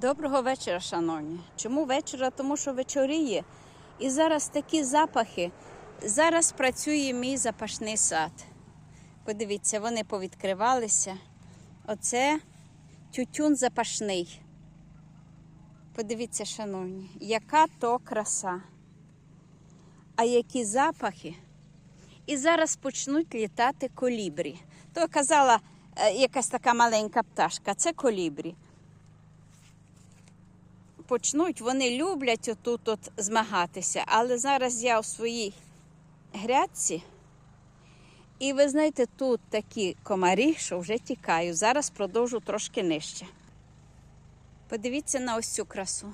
Доброго вечора, шановні. Чому вечора? Тому що вечоріє. І зараз такі запахи. Зараз працює мій запашний сад. Подивіться, вони повідкривалися. Оце тютюн запашний. Подивіться, шановні, яка то краса. А які запахи. І зараз почнуть літати колібрі. То казала е, якась така маленька пташка. Це колібрі почнуть, вони люблять отут от змагатися. Але зараз я у своїй грядці. І ви знаєте, тут такі комарі, що вже тікаю. Зараз продовжу трошки нижче. Подивіться на ось цю красу.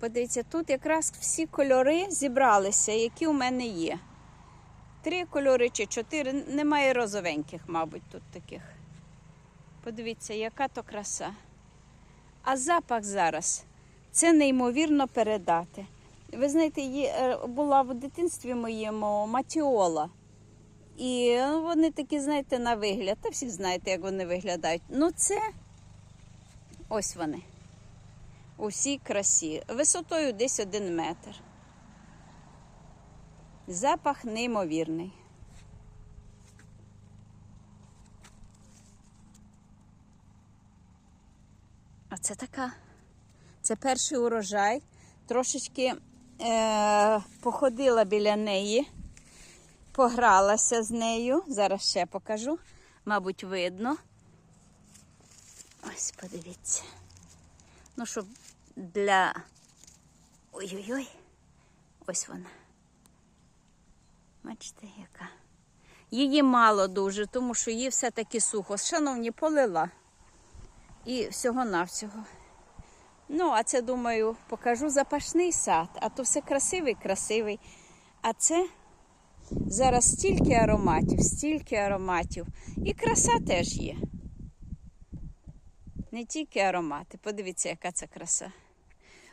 Подивіться, тут якраз всі кольори зібралися, які у мене є. Три кольори чи чотири. Немає розовеньких, мабуть, тут таких. Подивіться, яка то краса. А запах зараз це неймовірно передати. Ви знаєте, е, була в дитинстві моєму матіола. І вони такі, знаєте, на вигляд. Та всі знаєте, як вони виглядають. Ну, це ось вони. У всій красі. Висотою десь один метр. Запах неймовірний. Оце така. Це перший урожай. Трошечки е, походила біля неї, погралася з нею. Зараз ще покажу. Мабуть, видно. Ось, подивіться. Ну, щоб для. Ой-ой-ой. Ось вона. Бачите, яка. Її мало дуже, тому що її все-таки сухо. Шановні, полила. І всього-навсього. Ну, а це, думаю, покажу запашний сад, а то все красивий, красивий. А це зараз стільки ароматів, стільки ароматів. І краса теж є. Не тільки аромати. Подивіться, яка це краса.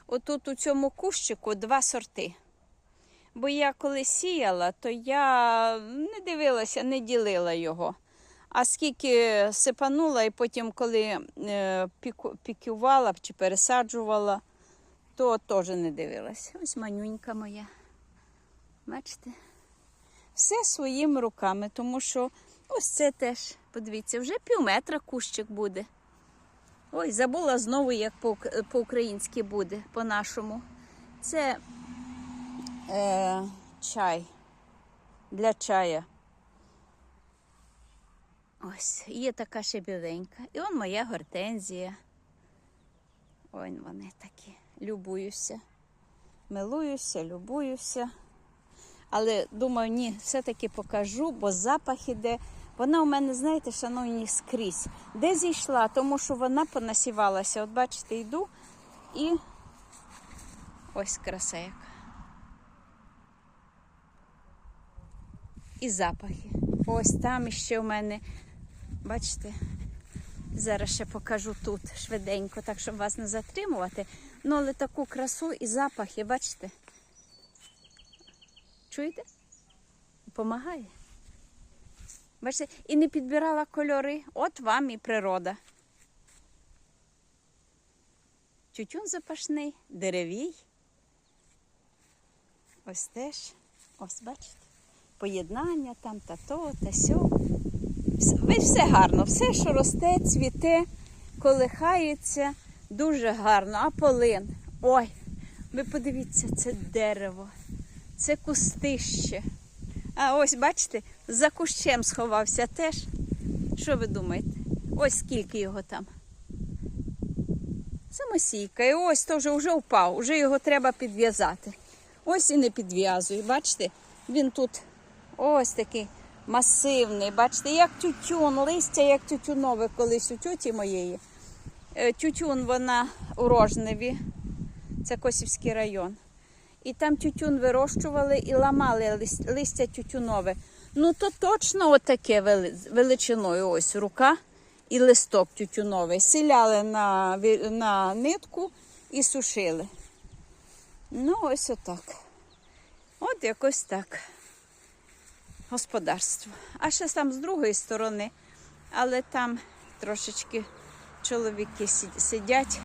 Отут у цьому кущику два сорти. Бо я коли сіяла, то я не дивилася, не ділила його. А скільки сипанула, і потім, коли е, піку, пікювала чи пересаджувала, то теж не дивилась. Ось манюнька моя. Бачите? Все своїми руками, тому що ось це теж, подивіться, вже пів метра кущик буде. Ой, забула знову, як по- по-українськи буде, по-нашому. Це е, чай для чая. Ось, є така ще біленька. І он моя гортензія. Ой, вони такі. Любуюся. Милуюся, любуюся. Але думаю, ні, все-таки покажу, бо запах іде. Вона у мене, знаєте, шановні, скрізь. Де зійшла, тому що вона понасівалася. От бачите, йду і ось краса яка. І запахи. Ось там іще у мене, бачите, зараз ще покажу тут швиденько, так щоб вас не затримувати. Ну, але таку красу і запахи, бачите? Чуєте? Помагає. Бачите, і не підбирала кольори. От вам і природа. Тютюн запашний, деревій. Ось теж. Ось, бачите? Поєднання там та то, та сьо. Все гарно, все, що росте, цвіте, колихається, дуже гарно. А полин. Ой, ви подивіться, це дерево, це кустище. А ось, бачите, за кущем сховався теж. Що ви думаєте? Ось скільки його там. Самосійка. І ось то вже, вже впав, вже його треба підв'язати. Ось і не підв'язую. Бачите, він тут ось такий масивний. Бачите, як тютюн, листя, як тютюнове колись у тюті моєї. Е, Тютюн вона у Рожневі, це Косівський район. І там тютюн вирощували і ламали листя тютюнове. Ну то точно отаке величиною. Ось рука і листок тютюновий. Сіляли на, на нитку і сушили. Ну, ось отак. От якось так. Господарство. А ще там з другої сторони, але там трошечки чоловіки сидять.